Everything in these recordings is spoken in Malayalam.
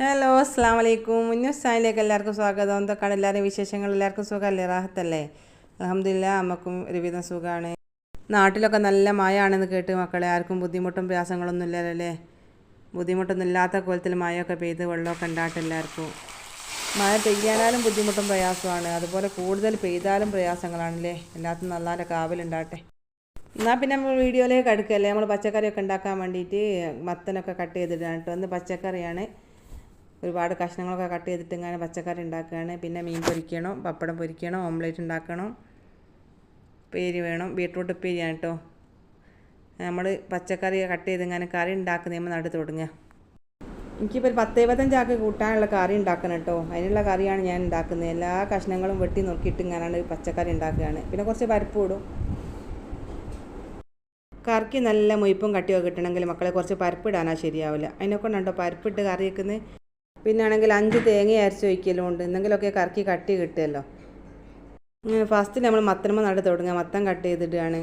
ഹലോ അസ്സാം വലൈക്കും മുന്നൂസായിലേക്ക് എല്ലാവർക്കും സ്വാഗതം. എന്തൊക്കെയാണ് എല്ലാവരും വിശേഷങ്ങൾ? എല്ലാവർക്കും സുഖമല്ലേ? റാഹത്തല്ലേ? അലഹമില്ല നമുക്കും ഒരുവിധം സുഖമാണ് നാട്ടിലൊക്കെ നല്ല മഴയാണെന്ന് കേട്ട് മക്കളെ ആർക്കും ബുദ്ധിമുട്ടും പ്രയാസങ്ങളൊന്നും ഇല്ലല്ലേ ബുദ്ധിമുട്ടൊന്നും ഇല്ലാത്ത കോലത്തിൽ മഴയൊക്കെ പെയ്ത് വെള്ളമൊക്കെ ഉണ്ടാകട്ടെ എല്ലാവർക്കും. മഴ പെയ്യാനാലും ബുദ്ധിമുട്ടും പ്രയാസമാണ്. അതുപോലെ കൂടുതൽ പെയ്താലും പ്രയാസങ്ങളാണല്ലേ എല്ലാത്തിനും നല്ല കാവലുണ്ടാകട്ടെ എന്നാൽ പിന്നെ നമ്മൾ വീഡിയോയിലേക്ക് അടുക്കല്ലേ? നമ്മൾ പച്ചക്കറിയൊക്കെ ഉണ്ടാക്കാൻ വേണ്ടിയിട്ട് മത്തനൊക്കെ കട്ട് ചെയ്തിട്ടാണ് കേട്ടോ. ഒന്ന് പച്ചക്കറിയാണ്. ഒരുപാട് കഷ്ണങ്ങളൊക്കെ കട്ട് ചെയ്തിട്ട് ഇങ്ങനെ പച്ചക്കറി ഉണ്ടാക്കുകയാണ്. പിന്നെ മീൻ പൊരിക്കണം പപ്പടം പൊരിക്കണം ഓംലേറ്റ് ഉണ്ടാക്കണം. ഉപ്പേരി വേണം. ബീട്രൂട്ട് പേരിയാണ് കേട്ടോ. നമ്മൾ പച്ചക്കറി കട്ട് ചെയ്ത് ഇങ്ങനെ കറി ഉണ്ടാക്കുന്നതിന് നടുത്ത് തുടങ്ങുക. എനിക്കിപ്പോൾ ഒരു പത്ത് എഴുപത്തഞ്ചാക്ക് കൂട്ടാനുള്ള കറി ഉണ്ടാക്കണം കേട്ടോ. അതിനുള്ള കറിയാണ് ഞാൻ ഉണ്ടാക്കുന്നത്. എല്ലാ കഷ്ണങ്ങളും വെട്ടി നോക്കിയിട്ട് ഇങ്ങനെയാണ് പച്ചക്കറി ഉണ്ടാക്കുകയാണ്. പിന്നെ കുറച്ച് പരിപ്പ് ഇടും. കറിക്ക് നല്ല മൊയ്പ്പും കട്ടിയൊക്കെ കിട്ടണമെങ്കിൽ മക്കളെ കുറച്ച് പരിപ്പ് ഇടാനാ ശരിയാവില്ല. അതിനെക്കൊണ്ടുണ്ടോ പരിപ്പിട്ട് കറി വെക്കുന്നത്. പിന്നെ ആണെങ്കിൽ അഞ്ച് തേങ്ങ അരച്ച് വയ്ക്കലും ഉണ്ട് എന്തെങ്കിലുമൊക്കെ കറക്കി കട്ടി കിട്ടുമല്ലോ. ഫസ്റ്റ് നമ്മൾ മത്തനമ്മ നട തുടങ്ങുക. മത്തം കട്ട് ചെയ്തിട്ടാണ്.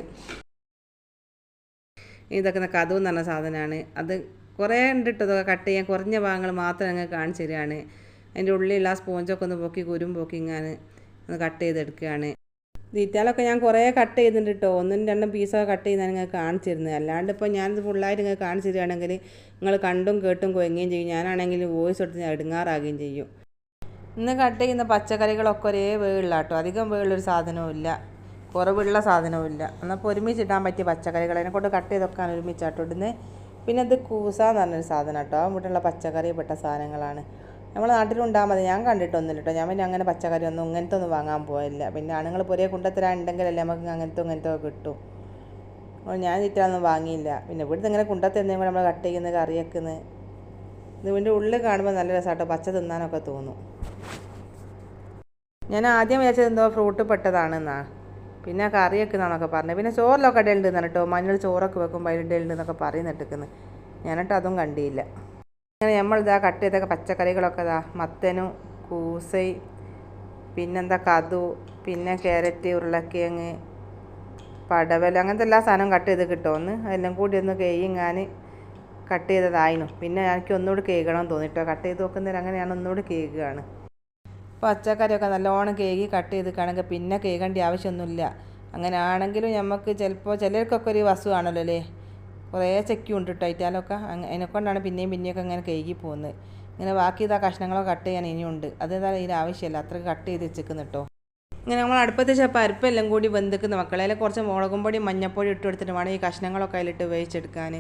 ഇതൊക്കെ കഥവ് എന്ന് പറഞ്ഞ സാധനമാണ്. അത് കുറേ ഉണ്ട് കേട്ടോ ഇതൊക്കെ കട്ട് ചെയ്യാൻ കുറഞ്ഞ ഭാഗങ്ങൾ മാത്രം അങ്ങ് കാണിച്ചു തരികയാണ്. അതിന്റെ ഉള്ളിലുള്ള സ്പോഞ്ചൊക്കെ ഒന്ന് പൊക്കി കുരും പൊക്കി ഇങ്ങനെ ഒന്ന് കട്ട് ചെയ്തെടുക്കുകയാണ്. തീറ്റാലൊക്കെ ഞാൻ കുറേ കട്ട് ചെയ്തിട്ടുണ്ട് കേട്ടോ ഒന്നും രണ്ടും പീസൊക്കെ കട്ട് ചെയ്താണ് നിങ്ങൾ കാണിച്ചിരുന്നത്. അല്ലാണ്ട് ഇപ്പോൾ ഞാനിത് ഫുള്ളായിട്ട് നിങ്ങൾ കാണിച്ചു തരികയാണെങ്കിൽ നിങ്ങൾ കണ്ടും കേട്ടും കൊയങ്ങുകയും ചെയ്യും. ഞാനാണെങ്കിൽ വോയിസ് എടുത്ത് ഞാൻ എടുങ്ങാറാകുകയും ചെയ്യും. ഇന്ന് കട്ട് ചെയ്യുന്ന പച്ചക്കറികളൊക്കെ ഒരേ വേവുള്ള കേട്ടോ അധികം വേവുള്ളൊരു സാധനവും ഇല്ല. കുറവുള്ള സാധനവും ഇല്ല. എന്നപ്പോൾ ഒരുമിച്ചിടാൻ പറ്റിയ പച്ചക്കറികൾ അതിനെക്കൊണ്ട് കട്ട് ചെയ്തൊക്കെയാണ് ഒരുമിച്ചാട്ടോ ഇടുന്നത് പിന്നെ അത് കൂസ എന്ന് പറഞ്ഞൊരു സാധനം കേട്ടോ വീട്ടിലുള്ള പച്ചക്കറി പെട്ട സാധനങ്ങളാണ്. നമ്മളെ നാട്ടിലുണ്ടാകാൻ മതി. ഞാൻ കണ്ടിട്ടൊന്നുമില്ല കേട്ടോ ഞാൻ പിന്നെ അങ്ങനെ പച്ചക്കറി ഒന്നും ഇങ്ങനത്തെ ഒന്നും വാങ്ങാൻ പോയില്ല പിന്നെ ആണുങ്ങൾ പൊരേ കൊണ്ടുത്തരാൻ ഉണ്ടെങ്കിലല്ലേ നമുക്ക് അങ്ങനത്തെ ഇങ്ങനത്തെ ഒക്കെ കിട്ടും. അപ്പോൾ ഞാൻ ചിറ്റാന്നും വാങ്ങിയില്ല. പിന്നെ ഇവിടുന്ന് ഇങ്ങനെ കൊണ്ടുത്തരുന്നതും കൂടെ നമ്മൾ കട്ട് ചെയ്യുന്നത് കറി വെക്കുന്നത് ഇതിന്റെ ഉള്ളിൽ കാണുമ്പോൾ നല്ല രസമാട്ടോ പച്ച തിന്നാനൊക്കെ തോന്നും. ഞാൻ ആദ്യം വിചാരിച്ചത് എന്തോ ഫ്രൂട്ട് പെട്ടതാണെന്നാ. പിന്നെ കറി വെക്കുന്നതാണെന്നൊക്കെ പറഞ്ഞത് പിന്നെ ചോറിലൊക്കെ ഇടലുണ്ട് എന്നാണ് കേട്ടോ മഞ്ഞൾ ചോറൊക്കെ വെക്കുമ്പോൾ അതിൽ ഇടലുണ്ട് എന്നൊക്കെ പറയുന്നിട്ടിക്കുന്നു ഞാനിട്ട് അതും കണ്ടില്ല. അങ്ങനെ ഇതാ കട്ട് ചെയ്തൊക്കെ പച്ചക്കറികളൊക്കെ ഇതാ മത്തനും കൂസൈ പിന്നെന്താ കതു പിന്നെ ക്യാരറ്റ് ഉരുളക്കിഴങ്ങ് പടവൽ അങ്ങനത്തെ എല്ലാ സാധനവും കട്ട് ചെയ്ത് കിട്ടുമെന്ന് അതെല്ലാം കൂടി ഒന്ന് കേയിങ്ങാൻ കട്ട് ചെയ്തതായിരുന്നു പിന്നെ എനിക്ക് ഒന്നുകൂടി കേൾക്കണം തോന്നിട്ടോ. കട്ട് ചെയ്ത് നോക്കുന്നതിൽ അങ്ങനെയാണ് ഒന്നുകൂടി കേൾക്കുകയാണ് പച്ചക്കറിയൊക്കെ നല്ലോണം കേകി കട്ട് ചെയ്ത് കാണുക പിന്നെ കേൾക്കേണ്ട ആവശ്യമൊന്നുമില്ല. അങ്ങനെ ആണെങ്കിലും നമുക്ക് ചിലപ്പോൾ ചിലർക്കൊക്കെ ഒരു വസ്തു അല്ലേ? കുറേ ചെക്കി ചെക്കുണ്ട് ടൈറ്റാലൊക്കെ അതിനെക്കൊണ്ടാണ് പിന്നെയും പിന്നെയൊക്കെ ഇങ്ങനെ കേകി പോകുന്നത് ഇങ്ങനെ ബാക്കി ഇതാ കഷ്ണങ്ങളൊക്കെ കട്ട് ചെയ്യാൻ ഇനിയുണ്ട് അതേതാ ഇതിന് ആവശ്യമില്ല. അത്ര കട്ട് ചെയ്ത് വെച്ചേക്കുന്നു കേട്ടോ ഇങ്ങനെ നമ്മൾ അടുപ്പത്ത് വെച്ചാൽ പരിപ്പെല്ലാം കൂടി വെന്തിക്കുന്ന. മക്കളെ കുറച്ച് മുളകും പൊടി മഞ്ഞപ്പൊടി ഇട്ട് കൊടുത്തിട്ട് വേണം ഈ കഷ്ണങ്ങളൊക്കെ അതിലിട്ട് വേവിച്ചെടുക്കാൻ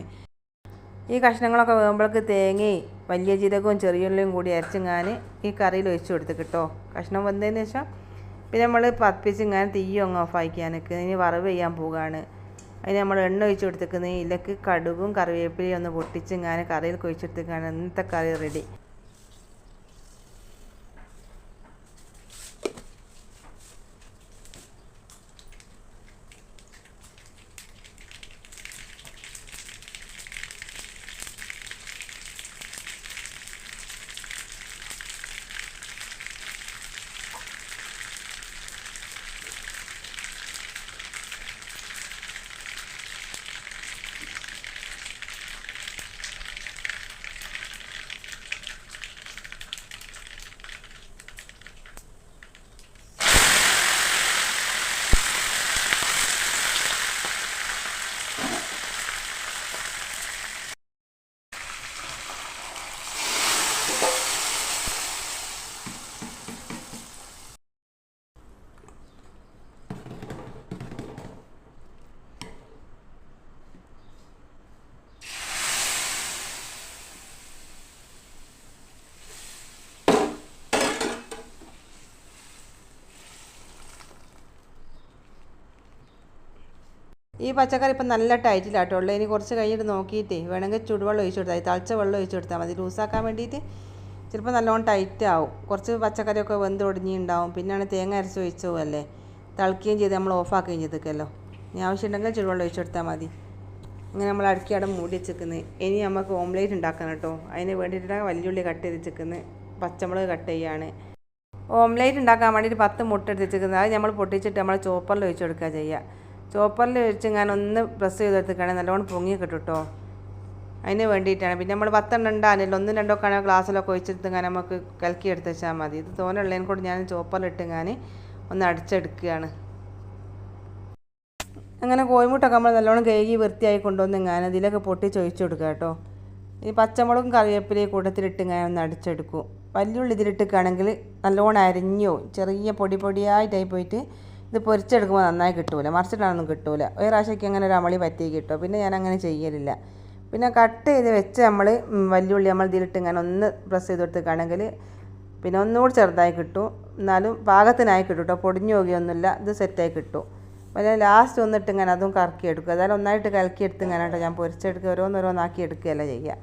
ഈ കഷ്ണങ്ങളൊക്കെ വേകുമ്പോഴേക്ക് തേങ്ങയും വലിയ ജീരകവും ചെറിയുള്ളിയും കൂടി അരച്ചിങ്ങാൻ ഈ കറിയിൽ ഒഴിച്ചു കൊടുത്ത് കിട്ടോ കഷ്ണം വെന്തതിന് ശേഷം പിന്നെ നമ്മൾ പപ്പിച്ച് ഇങ്ങനെ തീയും അങ്ങ് ഓഫാക്കിയാനൊക്കെ ഇനി വറവ് ചെയ്യാൻ പോവുകയാണ്. അതിന് നമ്മൾ എണ്ണ ഒഴിച്ച് കൊടുത്തേക്കുന്നത് ഇലക്ക് കടുകും കറിവേപ്പിലയും ഒന്ന് പൊട്ടിച്ച് ഇങ്ങനെ കറിയിൽ കുഴിച്ചെടുത്തേക്കാണ് ഇന്നത്തെ കറി റെഡി ഈ പച്ചക്കറി ഇപ്പം നല്ല ടൈറ്റിലാട്ടോ ഉള്ളത് ഇനി കുറച്ച് കഴിഞ്ഞിട്ട് നോക്കിയിട്ടേ വേണമെങ്കിൽ ചുടുവെള്ളം ഒഴിച്ചു കൊടുത്താൽ മതി. തളിച്ച വെള്ളം ഒഴിച്ചു കൊടുത്താൽ മതി. ലൂസാക്കാൻ വേണ്ടിയിട്ട് ചിലപ്പോൾ നല്ലോണം ടൈറ്റ് ആവും. കുറച്ച് പച്ചക്കറിയൊക്കെ വെന്ത് ഒടിഞ്ഞിണ്ടാവും. പിന്നെയാണ് തേങ്ങ അരച്ച് ഒഴിച്ചു അല്ലേ തിളക്കുകയും ചെയ്ത് നമ്മൾ ഓഫാക്കുകയും ചെയ്തേക്കല്ലോ. ഇനി ആവശ്യമുണ്ടെങ്കിൽ ചുടുവെള്ളം ഒഴിച്ചു കൊടുത്താൽ മതി. ഇങ്ങനെ നമ്മൾ അടുക്കി അവിടെ മൂടി വെച്ചിരിക്കുന്നത് ഇനി നമുക്ക് ഓംലേറ്റ് ഉണ്ടാക്കണം കേട്ടോ. അതിന് വേണ്ടിയിട്ടാണ് വലിയുള്ളി കട്ട് ചെയ്ത് വെച്ചിരിക്കുന്നത് പച്ചമുളക് കട്ട് ചെയ്യാണ്. ഓംലേറ്റ് ഉണ്ടാക്കാൻ വേണ്ടിയിട്ട് പത്ത് മുട്ട എടുത്ത് വെച്ചിരിക്കുന്നത് അത് നമ്മൾ പൊട്ടിച്ചിട്ട് നമ്മൾ ചോപ്പറിൽ ഒഴിച്ചു കൊടുക്കുക ചെയ്യുക. ചോപ്പറിൽ വെച്ച് ഞാൻ ഒന്ന് പ്രസ് ചെയ്തെടുത്തിട്ടാണെങ്കിൽ നല്ലോണം പൊങ്ങി കിട്ടും കേട്ടോ അതിന് വേണ്ടിയിട്ടാണ്. പിന്നെ നമ്മൾ പത്തെണ്ണം ഉണ്ടാകുന്നില്ല ഒന്നും രണ്ടോ കാണാൻ ഗ്ലാസ്സിലൊക്കെ ഒഴിച്ചെടുത്ത് ഞാൻ നമുക്ക് കലക്കി എടുത്ത് വെച്ചാൽ മതി. ഇത് തോനുള്ളതിനെ കൊണ്ട് ഞാൻ ചോപ്പറിലിട്ട് ഞാൻ ഒന്ന് അടിച്ചെടുക്കുകയാണ്. അങ്ങനെ കോഴിമുട്ടൊക്കെ നമ്മൾ നല്ലോണം കഴുകി വൃത്തിയായി കൊണ്ടുവന്ന് ഞാൻ ഇതിലൊക്കെ പൊട്ടി ചൊഴിച്ചു കൊടുക്കുക കേട്ടോ ഈ പച്ചമുളകും കറിവേപ്പിലയും കൂട്ടത്തിലിട്ട് ഞാൻ ഒന്ന് അടിച്ചെടുക്കും. വലിയുള്ളി ഇതിലിട്ടിക്കുകയാണെങ്കിൽ നല്ലോണം അരിഞ്ഞോ ചെറിയ പൊടി പൊടിയായിട്ടായി പോയിട്ട് ഇത് പൊരിച്ചെടുക്കുമ്പോൾ നന്നായി കിട്ടൂല. മറിച്ചിട്ടാണൊന്നും കിട്ടൂല. ഒരു പ്രാവശ്യമൊക്കെ അങ്ങനെ ഒരു അമളി പറ്റി കിട്ടും. പിന്നെ ഞാൻ അങ്ങനെ ചെയ്യലില്ല. പിന്നെ കട്ട് ചെയ്ത് വെച്ച് നമ്മൾ വലിയുള്ളി നമ്മൾ ഇതിലിട്ട് ഇങ്ങനെ ഒന്ന് പ്രസ് ചെയ്ത് കൊടുത്തിക്കുകയാണെങ്കിൽ പിന്നെ ഒന്നുകൂടി ചെറുതായി കിട്ടും. എന്നാലും പാകത്തിനായി കിട്ടും കേട്ടോ പൊടിഞ്ഞു പോകുകയൊന്നുമില്ല ഇത് സെറ്റായി കിട്ടും. പിന്നെ ലാസ്റ്റ് ഒന്നിട്ട് ഇങ്ങനെ അതും കറക്കി എടുക്കുക അതായത് ഒന്നായിട്ട് കലക്കി എടുത്ത് ഇങ്ങനെ കേട്ടോ ഞാൻ പൊരിച്ചെടുക്കുക. ഓരോന്നോരോന്നാക്കി എടുക്കുകയല്ല ചെയ്യുക.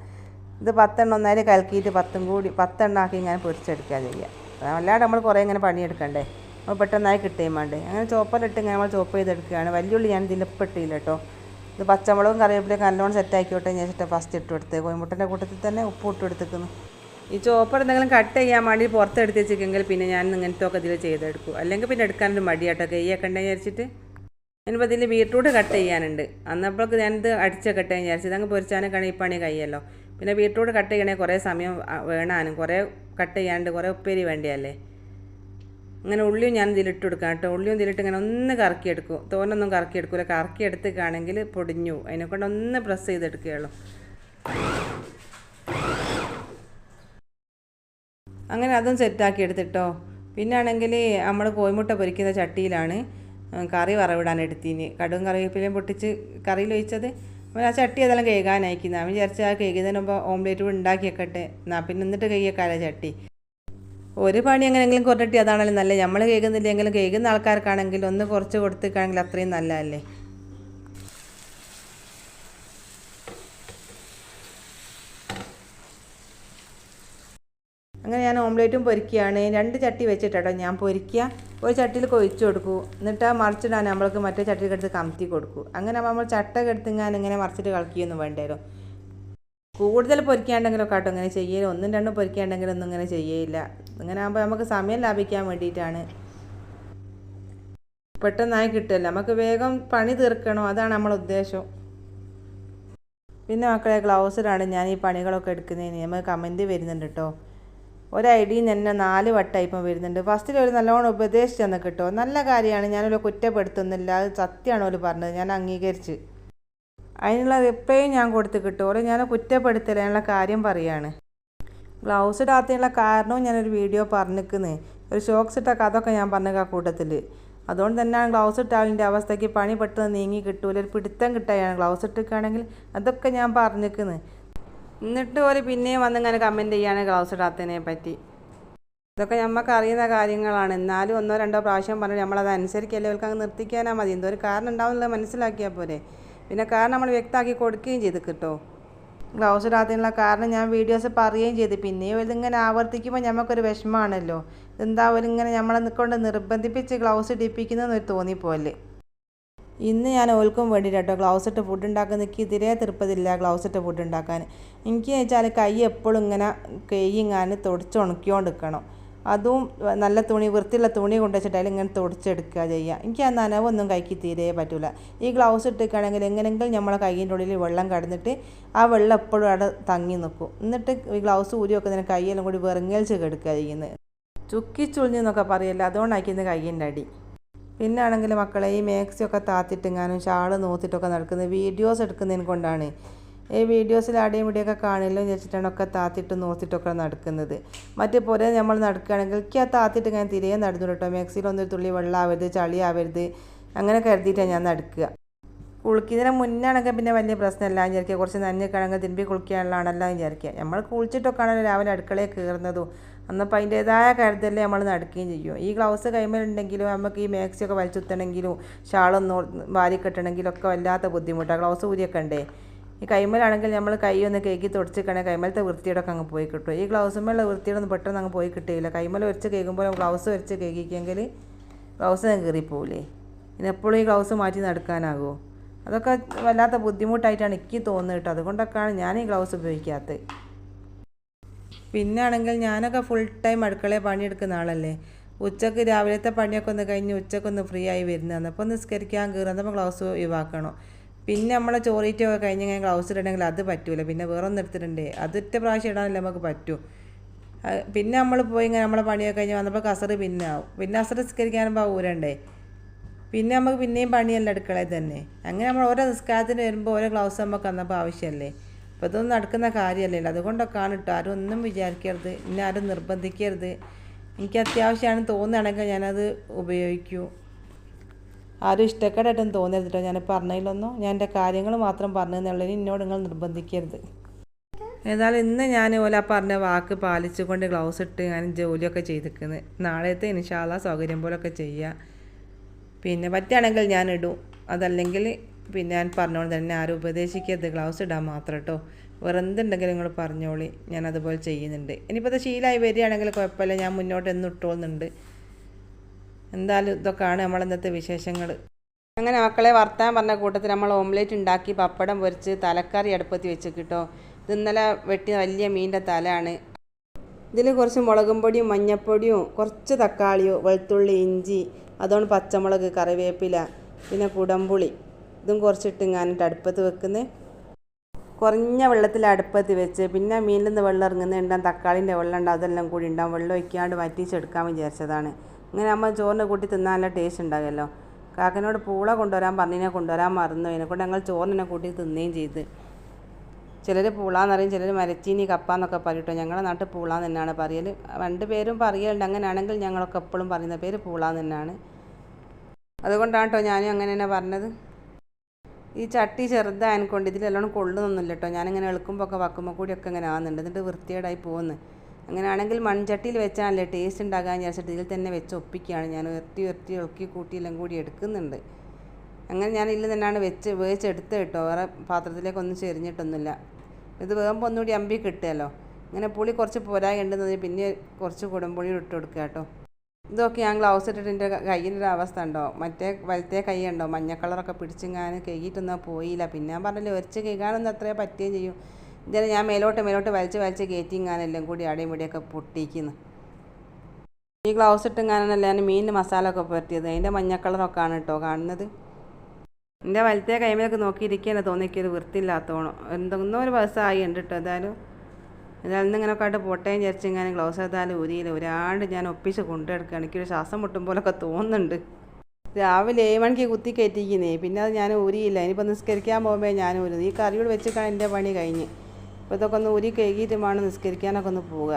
ഇത് പത്തെണ്ണം ഒന്നായിട്ട് കലക്കിയിട്ട് പത്തും കൂടി പത്തെണ്ണം ആക്കി ഇങ്ങനെ പൊരിച്ചെടുക്കുക ചെയ്യുക. അല്ലാണ്ട് നമ്മൾ കുറേ ഇങ്ങനെ പണിയെടുക്കണ്ടേ? അപ്പോൾ പെട്ടെന്നായി കിട്ടുകയും വേണ്ടേ. അങ്ങനെ ചോപ്പലിട്ട് ഇങ്ങനെ നമ്മൾ ചോപ്പ് ചെയ്തെടുക്കുകയാണ്. വലിയുള്ളി ഞാൻ ഇതിൽ ഇപ്പിട്ടില്ല കേട്ടോ. ഇത് പച്ചമുളകും കറിവേപ്പിലൊക്കെ നല്ലോണം സെറ്റാക്കിയോട്ടെ ഞാൻ ചേട്ടാ ഫസ്റ്റ് ഇട്ട് കൊടുത്ത്. കോയമ്പുട്ടന്റെ കൂട്ടത്തിൽ തന്നെ ഉപ്പ് ഇട്ട് എടുത്തേക്കുന്നു ഈ ചോപ്പർ എന്തെങ്കിലും കട്ട് ചെയ്യാൻ വേണ്ടി പുറത്തെടുത്ത് വെച്ചിരിക്കുമെങ്കിൽ പിന്നെ ഞാൻ ഇങ്ങനത്തെ ഒക്കെ ഇതിൽ ചെയ്തെടുക്കും. അല്ലെങ്കിൽ പിന്നെ എടുക്കാനൊരു മടിയാട്ടോ. ഒക്കെ ഉണ്ടെന്ന് വിചാരിച്ചിട്ട്. ഇനിയിപ്പോൾ ഇതിൽ ബീട്രൂട്ട് കട്ട് ചെയ്യാനുണ്ട്. അന്നപ്പോഴൊക്കെ ഞാനിത് അടിച്ചൊക്കെ വിചാരിച്ചു. ഇതങ്ങ് പൊരിച്ചാനൊക്കെയാണ് ഈ പണി കയ്യല്ലോ പിന്നെ ബീട്രൂട്ട് കട്ട് ചെയ്യണേ കുറേ സമയം വേണാനും. കുറേ കട്ട് ചെയ്യാണ്ട് കുറേ ഉപ്പേരി വേണ്ടിയല്ലേ. അങ്ങനെ ഉള്ളിയും ഞാൻ ഇതിലിട്ട് കൊടുക്കാം കേട്ടോ. ഉള്ളിയും ഇതിലിട്ട് ഇങ്ങനെ ഒന്ന് കറക്കിയെടുക്കും. തോനൊന്നും കറക്കിയെടുക്കില്ല കറക്കിയെടുത്തേക്കാണെങ്കിൽ പൊടിഞ്ഞു അതിനെ കൊണ്ട് ഒന്ന് പ്രസ് ചെയ്തെടുക്കുകയുള്ളൂ. അങ്ങനെ അതും സെറ്റാക്കി എടുത്തിട്ടോ. പിന്നെ ആണെങ്കിൽ നമ്മൾ കോയിമുട്ട പൊരിക്കുന്ന ചട്ടിയിലാണ് കറി വറവിടാൻ എടുത്തിന്. കടുകും കറിവേപ്പിലയും പൊട്ടിച്ച് കറിയിൽ ഒഴിച്ചത്. അപ്പോൾ ആ ചട്ടി അതെല്ലാം കേൾക്കാനയക്കുന്നത് അവൻ വിചാരിച്ചാൽ ആ കേൾക്കുന്നതിന് മുമ്പ് ഓംലേറ്റ് ഉണ്ടാക്കി വെക്കട്ടെ എന്നാ പിന്നെ എന്നിട്ട് കഴിയേക്കാലോ ചട്ടി. ഒരു പണി എങ്ങനെയെങ്കിലും കുറട്ടി അതാണല്ലോ നല്ലത്. നമ്മൾ കേൾക്കുന്നില്ലെങ്കിലും കേൾക്കുന്ന ആൾക്കാർക്കാണെങ്കിൽ ഒന്ന് കുറച്ച് കൊടുത്തേക്കാണെങ്കിൽ അത്രയും നല്ലതല്ലേ? അങ്ങനെ ഞാൻ ഓംലേറ്റും പൊരിക്കുകയാണ്. രണ്ട് ചട്ടി വെച്ചിട്ടോ ഞാൻ പൊരിക്കുക. ഒരു ചട്ടിയിൽ കൊഴിച്ചു കൊടുക്കൂ. എന്നിട്ട് ആ മറിച്ചിടാൻ നമ്മൾക്ക് മറ്റേ ചട്ടിയിലെടുത്ത് കമത്തി കൊടുക്കൂ. അങ്ങനെ നമ്മൾ ചട്ട എടുത്തിങ്ങാൻ ഇങ്ങനെ മറിച്ചിട്ട് കളിക്കുകയൊന്നും വേണ്ടല്ലോ കൂടുതൽ പൊരിക്കാണ്ടെങ്കിലൊക്കെ കേട്ടോ ഇങ്ങനെ ചെയ്യൽ. ഒന്നും രണ്ടും പൊരിക്കാണ്ടെങ്കിലും ഒന്നും ഇങ്ങനെ ചെയ്യയില്ല ഇങ്ങനെ ആകുമ്പോൾ നമുക്ക് സമയം ലാഭിക്കാൻ വേണ്ടിയിട്ടാണ്. പെട്ടെന്നായി കിട്ടുമല്ലോ നമുക്ക് വേഗം പണി തീർക്കണം? അതാണ് നമ്മളെ ഉദ്ദേശം. പിന്നെ മക്കളെ ഗ്ലൗസിലാണ് ഞാൻ ഈ പണികളൊക്കെ എടുക്കുന്നതിന്. നമുക്ക് കമന്റ് വരുന്നുണ്ട് കേട്ടോ ഒരു ഐഡിയിൽ തന്നെ നാല് വട്ടം ഇപ്പം വരുന്നുണ്ട്. ഫസ്റ്റിൽ ഒരു നല്ലോണം ഉപദേശിച്ചു തന്നെ കേട്ടോ. നല്ല കാര്യമാണ്. ഞാനൊരു കുറ്റപ്പെടുത്തുന്നില്ല. അത് സത്യമാണ് ഒരു പറഞ്ഞത്? ഞാൻ അംഗീകരിച്ച്. അതിനുള്ള റിപ്ലൈയും ഞാൻ കൊടുത്ത് കിട്ടും. ഓരോ ഞാൻ കുറ്റപ്പെടുത്തലുള്ള കാര്യം പറയാണ്. ഗ്ലൗസ് ഇടാത്തതിനുള്ള കാരണവും ഞാനൊരു വീഡിയോ പറഞ്ഞിരിക്കുന്നത് ഒരു ഷോക്സ് ഇട്ട കഥയൊക്കെ ഞാൻ പറഞ്ഞ ആ കൂട്ടത്തിൽ അതുകൊണ്ട് തന്നെയാണ് ഗ്ലൗസ് ഇട്ടാളിന്റെ അവസ്ഥയ്ക്ക് പണി പെട്ടെന്ന് നീങ്ങി കിട്ടൂല. ഒരു പിടുത്തം കിട്ടുകയാണ് ഗ്ലൗസ് ഇട്ടിക്കുകയാണെങ്കിൽ അതൊക്കെ ഞാൻ പറഞ്ഞിരിക്കുന്നത് എന്നിട്ട് ഒരു പിന്നെയും വന്ന് ഇങ്ങനെ കമന്റ് ചെയ്യാണ് ഗ്ലൗസ് ഇടാത്തതിനെ പറ്റി. ഇതൊക്കെ നമുക്ക് അറിയുന്ന കാര്യങ്ങളാണ്. എന്നാലും ഒന്നോ രണ്ടോ പ്രാവശ്യം പറഞ്ഞു നമ്മളത് അനുസരിക്കല്ലേ? അവർക്ക് അങ്ങ് നിർത്തിക്കാനാ മതി. എന്തോ ഒരു കാരണം ഉണ്ടാവുന്നത് മനസ്സിലാക്കിയാൽ പോരെ. പിന്നെ കാരണം നമ്മൾ വ്യക്തമാക്കി കൊടുക്കുകയും ചെയ്ത് കിട്ടോ. ഗ്ലൗസ് ഇടാത്തതിനുള്ള കാരണം ഞാൻ വീഡിയോസ് പറയുകയും ചെയ്തു. പിന്നെയും ഇതിങ്ങനെ ആവർത്തിക്കുമ്പോൾ നമുക്കൊരു വിഷമമാണല്ലോ. എന്താ ഇങ്ങനെ നമ്മളെ നിൽക്കൊണ്ട് നിർബന്ധിപ്പിച്ച് ഗ്ലൗസ് ഇടിപ്പിക്കുന്നതെന്നൊരു തോന്നിപ്പോലെ. ഇന്ന് ഞാൻ ഓൽക്കും വേണ്ടിയിട്ട് കേട്ടോ ഗ്ലൗസ് ഇട്ട് ഫുഡ് ഉണ്ടാക്കുന്ന എനിക്ക് ഇതിരെ തീർപ്പതില്ല ഗ്ലൗസ് ഇട്ട് ഫുഡ് ഉണ്ടാക്കാൻ. എനിക്ക് വെച്ചാൽ കൈ എപ്പോഴും ഇങ്ങനെ കൈയിങ്ങാൻ തുടച്ച് ഉണക്കിക്കൊണ്ട് നിൽക്കണം അതും നല്ല തുണി വൃത്തിയുള്ള തുണി കൊണ്ടുവച്ചിട്ട് അതിൽ ഇങ്ങനെ തുടച്ചെടുക്കുക ചെയ്യുക. എനിക്ക് ആ നനവൊന്നും കൈക്ക് തീരെ പറ്റില്ല ഈ ഗ്ലൗസ് ഇട്ടിക്കുകയാണെങ്കിൽ എങ്ങനെയെങ്കിലും നമ്മളെ കൈയിന്റെ ഉള്ളിൽ വെള്ളം കടന്നിട്ട് ആ വെള്ളം എപ്പോഴും അവിടെ തങ്ങി നിൽക്കും. എന്നിട്ട് ഈ ഗ്ലൗസ് ഊരി വെക്കുന്നതിന് കൈയെല്ലാം കൂടി വെറുങ്ങൽച്ച് കെടുക്കുക ചെയ്യുന്നത്. ചുക്കി ചുളിഞ്ഞെന്നൊക്കെ പറയല്ലോ അതുകൊണ്ടാക്കിയത് കൈയിന്റെ അടി. പിന്നെ ആണെങ്കിൽ മക്കളെ ഈ മാക്സിയൊക്കെ താത്തിട്ടിങ്ങാനും ഷാൾ നോത്തിട്ടൊക്കെ നടക്കുന്നത് വീഡിയോസ് എടുക്കുന്നതിനെ കൊണ്ടാണ് ഈ വീഡിയോസിൽ ആടെയും ഇവിടെയൊക്കെ കാണില്ലോ എന്ന് വെച്ചിട്ടാണ് ഒക്കെ താത്തിട്ട് നോർത്തിട്ടൊക്കെ നടക്കുന്നത്. മറ്റേ പോലെ നമ്മൾ നടക്കുകയാണെങ്കിൽ എനിക്ക് ആ താത്തിട്ട് ഞാൻ തിരികെ നടന്നു കേട്ടോ മാക്സിയിൽ ഒന്നൊരു തുള്ളി വെള്ളമാവരുത് ചളിയാവരുത് അങ്ങനെ കരുതിയിട്ടാണ് ഞാൻ നടക്കുക. കുളിക്കുന്നതിന് മുന്നാണെങ്കിൽ പിന്നെ വലിയ പ്രശ്നമല്ല എന്ന് വിചാരിക്കുക. കുറച്ച് നനഞ്ഞിട്ടാണെങ്കിൽ തിരുമ്പി കുളിക്കാനുള്ളതാണല്ലോ എന്ന് വിചാരിക്കുക. നമ്മൾ കുളിച്ചിട്ടൊക്കെ ആണല്ലോ രാവിലെ അടുക്കളയിൽ കയറുന്നതും. അന്നപ്പോൾ അതിന്റേതായ കരുതലേ നമ്മൾ നടക്കുകയും ചെയ്യും. ഈ ഗ്ലൗസ് കൈമേലുണ്ടെങ്കിലും നമുക്ക് ഈ മാക്സിയൊക്കെ വലിച്ചുത്തണമെങ്കിലും ഷാളൊന്നും വാരി കെട്ടണമെങ്കിലും ഒക്കെ വല്ലാത്ത ബുദ്ധിമുട്ടാണ്. ഗ്ലൗസ് ഊരിയൊക്കെ ഉണ്ടേ. ഈ കൈമലാണെങ്കിൽ നമ്മൾ കൈ ഒന്ന് കേക്കി തുടച്ചിക്കണേ. കൈമലത്തെ വൃത്തിയോടൊക്കെ അങ്ങ് പോയി കിട്ടും. ഈ ഗ്ലൗസുമേലുള്ള വൃത്തിയോടൊന്നും പെട്ടെന്ന് അങ്ങ് പോയി കിട്ടിയില്ല. കൈമല വരച്ച് കേൾക്കുമ്പോൾ ഗ്ലൗസ് വരച്ച് കേൾക്കിക്കെങ്കിൽ ഗ്ലൗസ് അങ്ങ് കീറിപ്പോവില്ലേ എപ്പോഴും ഈ ഗ്ലൗസ് മാറ്റി നടക്കാനാകുമോ അതൊക്കെ വല്ലാത്ത ബുദ്ധിമുട്ടായിട്ടാണ് എനിക്ക് തോന്നുന്നത് കേട്ടോ. അതുകൊണ്ടൊക്കെയാണ് ഞാൻ ഈ ഗ്ലൗസ് ഉപയോഗിക്കാത്തത്. പിന്നെ ആണെങ്കിൽ ഞാനൊക്കെ ഫുൾ ടൈം അടുക്കളയിൽ പണിയെടുക്കുന്ന ആളല്ലേ? ഉച്ചയ്ക്ക് രാവിലത്തെ പണിയൊക്കെ ഒന്ന് കഴിഞ്ഞ് ഉച്ചക്കൊന്ന് ഫ്രീ ആയി വരുന്നതാണ്. അപ്പോൾ നിസ്കരിക്കാൻ കയറുന്നപ്പോൾ ഗ്ലൗസ് ഒഴിവാക്കണം. പിന്നെ നമ്മളെ ചോറീറ്റൊക്കെ കഴിഞ്ഞ് കഴിഞ്ഞാൽ ഗ്ലൗസ് ഇടണമെങ്കിൽ അത് പറ്റൂല. പിന്നെ വേറെ ഒന്ന് എടുത്തിട്ടുണ്ടേ അതൊറ്റ പ്രാവശ്യം ഇടാനല്ലേ നമുക്ക് പറ്റൂ. പിന്നെ നമ്മൾ പോയി ഇങ്ങനെ നമ്മളെ പണിയൊക്കെ കഴിഞ്ഞ് വന്നപ്പോൾ കസറ് പിന്നെ ആവും. പിന്നെ അസറ് നിസ്കരിക്കാനുമ്പോൾ ഊരണ്ടേ? പിന്നെ നമുക്ക് പിന്നെയും പണിയല്ല അടുക്കളയിൽ തന്നെ. അങ്ങനെ നമ്മൾ ഓരോ നിസ്കാരത്തിന് വരുമ്പോൾ ഓരോ ഗ്ലൗസ് നമുക്ക് വന്നപ്പോൾ ആവശ്യമല്ലേ? അപ്പോൾ ഇതൊന്നും നടക്കുന്ന കാര്യമല്ലല്ലോ അതുകൊണ്ടൊക്കെയാണ് കേട്ടോ. ആരും ഒന്നും വിചാരിക്കരുത്. ഇന്നാരും നിർബന്ധിക്കരുത്. എനിക്ക് അത്യാവശ്യമാണ് തോന്നുകയാണെങ്കിൽ ഞാനത് ഉപയോഗിക്കൂ. ആരും ഇഷ്ടക്കേടായിട്ടൊന്നും തോന്നരുത് കേട്ടോ ഞാൻ പറഞ്ഞതിലൊന്നും ഞാൻ എന്റെ കാര്യങ്ങൾ മാത്രം പറഞ്ഞതെന്നുള്ളതിന് എന്നോട് നിങ്ങൾ നിർബന്ധിക്കരുത്. ഏതായാലും ഇന്ന് ഞാൻ ഓല പറഞ്ഞ വാക്ക് പാലിച്ചുകൊണ്ട് ഗ്ലൗസ് ഇട്ട് ഞാൻ ജോലിയൊക്കെ ചെയ്തിരിക്കുന്നത് നാളത്തെ ഇൻഷാല്ല സൗകര്യം പോലൊക്കെ ചെയ്യുക പിന്നെ പറ്റുകയാണെങ്കിൽ ഞാൻ ഇടും. അതല്ലെങ്കിൽ പിന്നെ ഞാൻ പറഞ്ഞോണ്ട് തന്നെ ആരും ഉപദേശിക്കരുത്. ഗ്ലൗസ് ഇടാൻ മാത്രം കേട്ടോ. വേറെ എന്തുണ്ടെങ്കിലും നിങ്ങൾ പറഞ്ഞോളി. ഞാൻ അതുപോലെ ചെയ്യുന്നുണ്ട്. ഇനിയിപ്പോൾ അത് ശീലമായി വരികയാണെങ്കിൽ കുഴപ്പമില്ല. ഞാൻ മുന്നോട്ട് എന്നും ഇട്ടോളുന്നുണ്ട്. എന്തായാലും ഇതൊക്കെയാണ് നമ്മൾ ഇന്നത്തെ വിശേഷങ്ങൾ. അങ്ങനെ മക്കളെ വർത്താൻ പറഞ്ഞ കൂട്ടത്തിൽ നമ്മൾ ഓംലേറ്റ് ഉണ്ടാക്കി പപ്പടം പൊരിച്ച് തലക്കറി അടുപ്പത്തി വെച്ച് കിട്ടോ ഇത് ഇന്നലെ വെട്ടിയ വലിയ മീനിന്റെ തലയാണ്. ഇതിൽ കുറച്ച് മുളകും പൊടിയും മഞ്ഞപ്പൊടിയും കുറച്ച് തക്കാളിയോ വെളുത്തുള്ളി ഇഞ്ചി അതുകൊണ്ട് പച്ചമുളക് കറിവേപ്പില പിന്നെ കുടംപുളി. ഇതും കുറച്ചിട്ട് ഞാനിട്ട് അടുപ്പത്ത് വെക്കുന്നത് കുറഞ്ഞ വെള്ളത്തിൽ അടുപ്പത്ത് വെച്ച് പിന്നെ മീനിൽ നിന്ന് വെള്ളം ഇറങ്ങുന്നുണ്ടാകും തക്കാളിന്റെ വെള്ളം ഉണ്ട്. അതെല്ലാം കൂടി ഉണ്ടാകും വെള്ളം ഒഴിക്കാണ്ട് വറ്റിച്ചെടുക്കാൻ വിചാരിച്ചതാണ്. ഇങ്ങനെ നമ്മൾ ചോറിന്റെ കൂട്ടി തിന്നാൻ നല്ല ടേസ്റ്റ് ഉണ്ടാകുമല്ലോ. കാക്കനോട് പൂള കൊണ്ടുവരാൻ പറഞ്ഞതിനെ കൊണ്ടുവരാൻ മറന്നു. അതിനെ കൊണ്ട് ഞങ്ങൾ ചോറിനെ കൂട്ടി തിന്നുകയും ചെയ്ത്. ചിലർ പൂളാന്നറിയും ചിലർ മരച്ചീനി കപ്പ എന്നൊക്കെ പറയട്ടോ ഞങ്ങളുടെ നാട്ടിൽ പൂളാന്ന് തന്നെയാണ് പറയൽ രണ്ട് പേരും പറയലുണ്ട് അങ്ങനെയാണെങ്കിൽ ഞങ്ങളൊക്കെ എപ്പോഴും പറയുന്ന പേര് പൂളാന്ന് തന്നെയാണ്. അതുകൊണ്ടാണ് കേട്ടോ ഞാനും അങ്ങനെ തന്നെ പറഞ്ഞത്. ഈ ചട്ടി ചെറുതായതുകൊണ്ട് ഇതിലെല്ലാം കൊള്ളുന്നൊന്നുമില്ല കേട്ടോ ഞാനിങ്ങനെ എളുക്കുമ്പോൾ ഒക്കെ വക്കുമ്പോൾ കൂടിയൊക്കെ ഇങ്ങനെ ആകുന്നുണ്ട് എന്നിട്ട് വൃത്തികേടായി പോകുന്നു അങ്ങനെയാണെങ്കിൽ മൺചട്ടിയിൽ വെച്ചാണല്ലേ ടേസ്റ്റ് ഉണ്ടാകാൻ വിചാരിച്ചിട്ട് ഇതിൽ തന്നെ വെച്ച് ഒപ്പിക്കുകയാണ്. ഞാൻ ഉയർത്തി ഉയർത്തി ഇളക്കി കൂട്ടി എല്ലാം കൂടി എടുക്കുന്നുണ്ട്. അങ്ങനെ ഞാൻ ഇതിൽ തന്നെയാണ് വെച്ച് വേവിച്ചെടുത്ത് കേട്ടോ. വേറെ പാത്രത്തിലേക്കൊന്നും ചെരിഞ്ഞിട്ടൊന്നുമില്ല. ഇത് വേകുമ്പോൾ ഒന്നുകൂടി അമ്പി കിട്ടുമല്ലോ. ഇങ്ങനെ പുളി കുറച്ച് പോരായി ഉണ്ടെന്ന് പിന്നെ കുറച്ച് കുടംപുളി ഇട്ട് കൊടുക്കുക കേട്ടോ. ഇതൊക്കെ ഞാൻ ഗ്ലൗസ് ഇട്ടിട്ട് എന്റെ കയ്യിന്റെ അവസ്ഥ ഉണ്ടോ? മറ്റേ വലത്തെ കൈ ഉണ്ടോ? മഞ്ഞ കളറൊക്കെ പിടിച്ചിങ്ങാൻ കഴുകിയിട്ടൊന്നും പോയില്ല. പിന്നെ ഞാൻ പറഞ്ഞില്ലേ ഒരച്ച് കഴുകാനൊന്നും അത്രേ പറ്റുകയും ചെയ്യും. ഇതേ ഞാൻ മേലോട്ട് മേലോട്ട് വലിച്ച് വലിച്ച് കയറ്റിങ്ങാനെല്ലാം കൂടി അടയും ഇവിടെയൊക്കെ പൊട്ടിക്കുന്നു. ഈ ഗ്ലൗസ് ഇട്ടിങ്ങാനല്ല ഞാൻ മീനിന് മസാല ഒക്കെ പറ്റിയത് അതിന്റെ മഞ്ഞ കളറൊക്കെ ആണ് കേട്ടോ കാണുന്നത്. എന്റെ വലത്തെ കൈമേലൊക്കെ നോക്കിയിരിക്കുകയാണ് തോന്നിക്കൊരു വൃത്തിയില്ലാത്തോണം. എന്തെന്നോ ഒരു ബസ്സായി ഉണ്ട് കേട്ടോ ഏതായാലും. ഏതായാലും ഇന്നിങ്ങനെ ആയിട്ട് പൊട്ടയും വിചാരിച്ച് ഇങ്ങനെ ഗ്ലൗസ് ഏതായാലും ഉരിയില്ല ഒരാണ്ട് ഞാൻ ഒപ്പിച്ച് കൊണ്ടുവെടുക്കുകയാണ് എനിക്കൊരു ശ്വാസം മുട്ടും പോലൊക്കെ തോന്നുന്നുണ്ട്. രാവിലെ ഏഴ് മണിക്ക് കുത്തി കയറ്റിക്കുന്നേ പിന്നെ അത് ഞാൻ ഉരിയില്ല ഇനിയിപ്പോൾ നിസ്കരിക്കാൻ പോകുമ്പോൾ ഞാൻ ഊരുന്നു ഈ കറിയോട് വെച്ചിട്ടാണ് എന്റെ പണി കഴിഞ്ഞ്. അപ്പോൾ ഇതൊക്കെ ഒന്ന് ഊരി കഴുകിയിട്ട് വേണം നിസ്കരിക്കാനൊക്കെ ഒന്ന് പോവുക.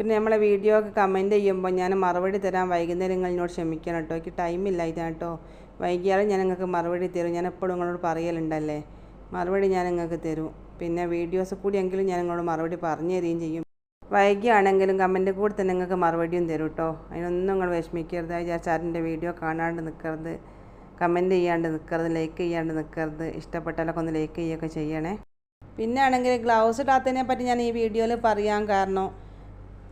പിന്നെ നമ്മളെ വീഡിയോ ഒക്കെ കമന്റ് ചെയ്യുമ്പോൾ ഞാൻ മറുപടി തരാൻ വൈകുന്നേരം നിങ്ങൾ ക്ഷമിക്കണം കേട്ടോ. എനിക്ക് ടൈമില്ല ഇതാ കേട്ടോ. വൈകിയാലും ഞാൻ നിങ്ങൾക്ക് മറുപടി തരും. ഞാൻ എപ്പോഴും നിങ്ങളോട് പറയലുണ്ടല്ലേ? മറുപടി ഞാൻ നിങ്ങൾക്ക് തരും. പിന്നെ വീഡിയോസ് കൂടിയെങ്കിലും ഞാൻ നിങ്ങളോട് മറുപടി പറഞ്ഞു തരികയും ചെയ്യും. വൈകിയാണെങ്കിലും കമന്റ് കൂടെ തന്നെ നിങ്ങൾക്ക് മറുപടിയും തരും കേട്ടോ. അതിനൊന്നും നിങ്ങൾ വിഷമിക്കരുത്. വിചാരിച്ചാറിന്റെ വീഡിയോ കാണാണ്ട് നിൽക്കരുത് കമന്റ് ചെയ്യാണ്ട് നിൽക്കരുത് ലൈക്ക് ചെയ്യാണ്ട് നിൽക്കരുത് ഇഷ്ടപ്പെട്ടാലൊക്കെ ഒന്ന് ലൈക്ക് ചെയ്യുകയൊക്കെ ചെയ്യണേ. പിന്നെ ആണെങ്കിൽ ഗ്ലൗസ് ഇടാത്തതിനെ പറ്റി ഞാൻ ഈ വീഡിയോയിൽ പറയാൻ കാരണം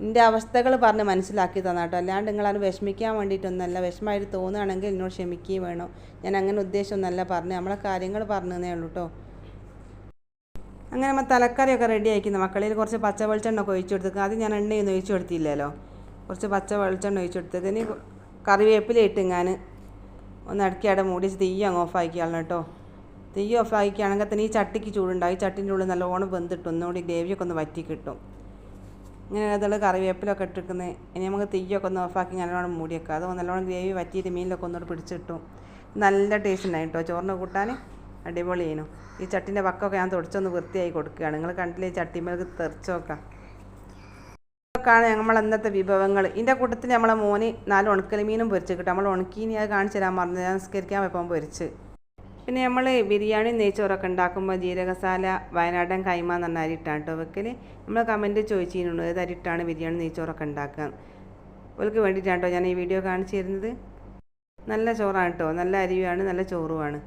എന്റെ അവസ്ഥകൾ പറഞ്ഞ് മനസ്സിലാക്കി തന്നാട്ടോ. അല്ലാണ്ട് നിങ്ങളത് വിഷമിക്കാൻ വേണ്ടിയിട്ടൊന്നല്ല വിഷമമായിട്ട് തോന്നുകയാണെങ്കിൽ എന്നോട് ക്ഷമിക്കുകയും വേണം. ഞാൻ അങ്ങനെ ഉദ്ദേശമൊന്നല്ല പറഞ്ഞു നമ്മളെ കാര്യങ്ങൾ പറഞ്ഞതേ ഉള്ളൂ കേട്ടോ അങ്ങനെ നമ്മൾ തലക്കറിയൊക്കെ റെഡി ആയിക്കുന്നു. മക്കളിൽ കുറച്ച് പച്ച വെളിച്ചെണ്ണ ഒക്കെ ഒഴിച്ചു കൊടുത്തേക്ക് ആദ്യം ഞാൻ എണ്ണയൊന്നും ഒഴിച്ചു കൊടുത്തില്ലല്ലോ. കുറച്ച് പച്ച വെളിച്ചെണ്ണ ഒഴിച്ചു കൊടുത്തേക്ക് ഇനി കറിവേപ്പില ഇട്ട് ഞാൻ ഒന്ന് ഇടയ്ക്കവിടെ മൂടി തീ അങ്ങ് ഓഫ് ആക്കിയാണ് കേട്ടോ തീ ഓഫ് ആക്കിയാണെങ്കിൽ തന്നെ ഈ ചട്ടിക്ക് ചൂടുണ്ടാവും. ഈ ചട്ടിന്റെ ഉള്ളിൽ നല്ലോണം വെന്തിട്ട്. ഒന്നുകൂടി ഗ്രേവിയൊക്കെ ഒന്ന് വറ്റി കിട്ടും ഇങ്ങനെ അതുള്ള കറിവേപ്പിലൊക്കെ ഇട്ടിരിക്കുന്നത് ഇനി നമുക്ക് തീയൊക്കെ ഒന്ന് ഓഫാക്കി നല്ലോണം മൂടി വെക്കുക അത് നല്ലോണം ഗ്രേവി വറ്റിയിട്ട് മീനിലൊക്കെ ഒന്നുകൂടെ പിടിച്ചിട്ടും. നല്ല ടേസ്റ്റ് ഉണ്ടായി കേട്ടോ ചോറിന് കൂട്ടാൻ അടിപൊളി ചെയ്യുന്നു ഈ ചട്ടിന്റെ വക്കൊക്കെ ഞാൻ തുടച്ചൊന്ന് വൃത്തിയായി കൊടുക്കുകയാണ്. നിങ്ങൾ കണ്ടില്ലേ ഈ ചട്ടിമേലേക്ക് തെറിച്ച് നോക്കാം ഇതൊക്കെയാണ് നമ്മൾ അന്നത്തെ വിഭവങ്ങൾ. ഇതിന്റെ കൂട്ടത്തിൽ നമ്മളെ മോന് നാല് ഉണക്കൽ മീനും പൊരിച്ച് കിട്ടും. നമ്മൾ ഉണക്കീനി അത് കാണിച്ചു തരാൻ മറന്നു ഞാൻ നിസ്കരിക്കാൻ വെപ്പം പൊരിച്ച്. പിന്നെ നമ്മൾ ബിരിയാണി നെയ്ച്ചോറൊക്കെ ഉണ്ടാക്കുമ്പോൾ ജീരകസാല വയനാടൻ കൈമ എന്ന് അരിട്ടാണ് കേട്ടോ വെക്കൽ നമ്മൾ കമന്റ് ചോദിച്ചിരുന്നു ഏത് അരിട്ടാണ് ബിരിയാണി നെയ്ച്ചോറൊക്കെ ഉണ്ടാക്കുക? അവർക്ക് വേണ്ടിയിട്ടാണ് കേട്ടോ ഞാൻ ഈ വീഡിയോ കാണിച്ചു തരുന്നത്. നല്ല ചോറാണ് കേട്ടോ നല്ല അരിവാണ് നല്ല ചോറുമാണ്.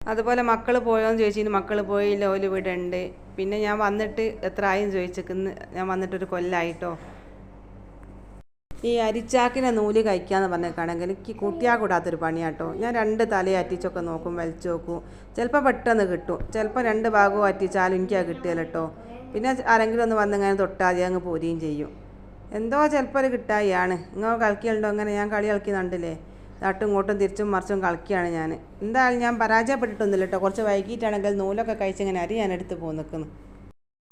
അതുപോലെ മക്കൾ പോയോന്ന് ചോദിച്ചിരുന്നു. മക്കൾ പോയില്ല ഓൽ ഉണ്ട് പിന്നെ ഞാൻ വന്നിട്ട് എത്ര ആയും ചോദിച്ചിരിക്കുന്നു ഞാൻ വന്നിട്ടൊരു കൊല്ലായിട്ടോ. ഈ അരിച്ചാക്കിനെ നൂൽ കഴിക്കാന്ന് പറഞ്ഞേക്കാണെങ്കിൽ എനിക്ക് കൂട്ടിയാൽ കൂടാത്തൊരു പണിയാട്ടോ. ഞാൻ രണ്ട് തല അറ്റിച്ചൊക്കെ നോക്കും വലിച്ചു നോക്കും. ചിലപ്പോൾ പെട്ടെന്ന് കിട്ടും. ചിലപ്പോൾ രണ്ട് ഭാഗവും അറ്റിച്ചാലും എനിക്ക് അത് കിട്ടിയല്ലോ കേട്ടോ പിന്നെ ആരെങ്കിലും ഒന്ന് വന്ന് ഇങ്ങനെ തൊട്ടാതെ അങ്ങ് പോരുകയും ചെയ്യും. എന്തോ ചിലപ്പോൾ അത് കിട്ടായിയാണ് ഇങ്ങനെ കളിക്കലുണ്ടോ? അങ്ങനെ ഞാൻ കളി കളിക്കുന്നുണ്ടല്ലേ തട്ടും ഇങ്ങോട്ടും തിരിച്ചും മറിച്ചും കളിക്കുകയാണ് ഞാൻ. എന്തായാലും ഞാൻ പരാജയപ്പെട്ടിട്ടൊന്നുമില്ല കേട്ടോ കുറച്ച് വൈകിട്ടാണെങ്കിൽ നൂലൊക്കെ കഴിച്ചിങ്ങനെ അരി ഞാൻ എടുത്ത് പോകുന്നു നിൽക്കുന്നു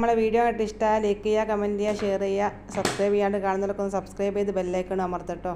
നമ്മളെ വീഡിയോ ആയിട്ട് ഇഷ്ടമായ ലൈക്ക് ചെയ്യുക കമന്റ് ചെയ്യുക ഷെയർ ചെയ്യുക സബ്സ്ക്രൈബ് ചെയ്യാണ്ട് കാണുന്നവരൊക്കെ ഒന്ന് സബ്സ്ക്രൈബ് ചെയ്ത് ബെല്ലൈക്കൺ അമർത്തട്ടോ.